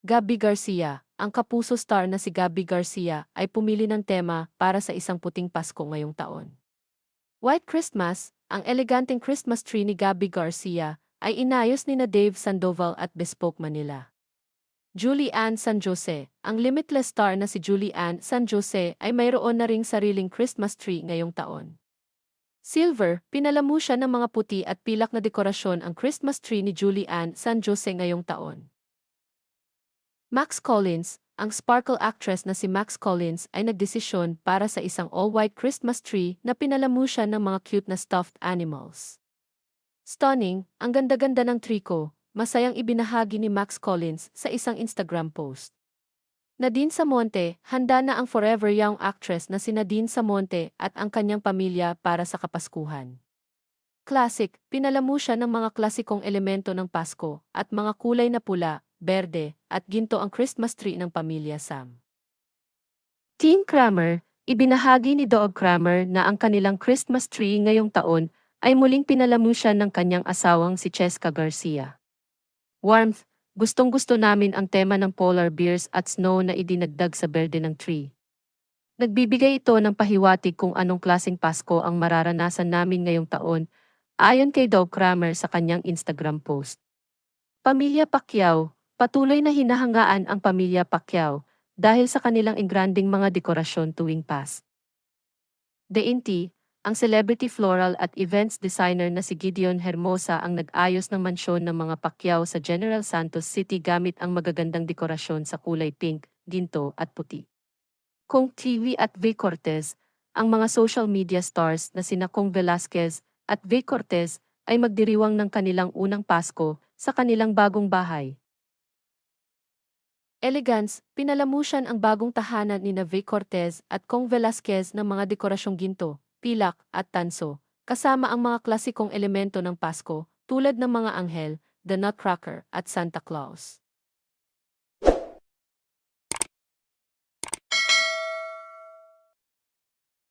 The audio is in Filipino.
Gabby Garcia, ang kapuso star na si Gabby Garcia ay pumili ng tema para sa isang puting Pasko ngayong taon. White Christmas, ang eleganteng Christmas tree ni Gabby Garcia, ay inayos ni na Dave Sandoval at Bespoke Manila. Julie Ann San Jose, ang limitless star na si Julie Ann San Jose ay mayroon na ring sariling Christmas tree ngayong taon. Silver, pinalamu siya ng mga puti at pilak na dekorasyon ang Christmas tree ni Julie Ann San Jose ngayong taon. Max Collins, ang sparkle actress na si Max Collins ay nagdesisyon para sa isang all-white Christmas tree na pinalamu siya ng mga cute na stuffed animals. Stunning, ang ganda-ganda ng tree ko, masayang ibinahagi ni Max Collins sa isang Instagram post. Nadine Samonte, handa na ang forever young actress na si Nadine Samonte at ang kanyang pamilya para sa Kapaskuhan. Classic, pinalamu siya ng mga klasikong elemento ng Pasko at mga kulay na pula, berde, at ginto ang Christmas tree ng pamilya Sam. Team Kramer, ibinahagi ni Doug Kramer na ang kanilang Christmas tree ngayong taon ay muling pinalamu siya ng kanyang asawang si Cheska Garcia. Warmth, Gustong-gusto namin ang tema ng polar bears at snow na idinagdag sa berde ng tree. Nagbibigay ito ng pahiwatig kung anong klaseng Pasko ang mararanasan namin ngayong taon, ayon kay Doug Kramer sa kanyang Instagram post. Pamilya Pacquiao, patuloy na hinahangaan ang pamilya Pacquiao dahil sa kanilang ingranding mga dekorasyon tuwing Pas. Dainty, ang celebrity floral at events designer na si Gideon Hermosa ang nag-ayos ng mansyon ng mga Pacquiao sa General Santos City gamit ang magagandang dekorasyon sa kulay pink, ginto at puti. Kong TV at Vic Cortez, ang mga social media stars na sina Kong Velasquez at Vic Cortez ay magdiriwang ng kanilang unang Pasko sa kanilang bagong bahay. Elegance, pinalamusyan ang bagong tahanan ni na Vic Cortez at Kong Velasquez ng mga dekorasyong ginto, pilak, at tanso, kasama ang mga klasikong elemento ng Pasko, tulad ng mga anghel, the Nutcracker, at Santa Claus.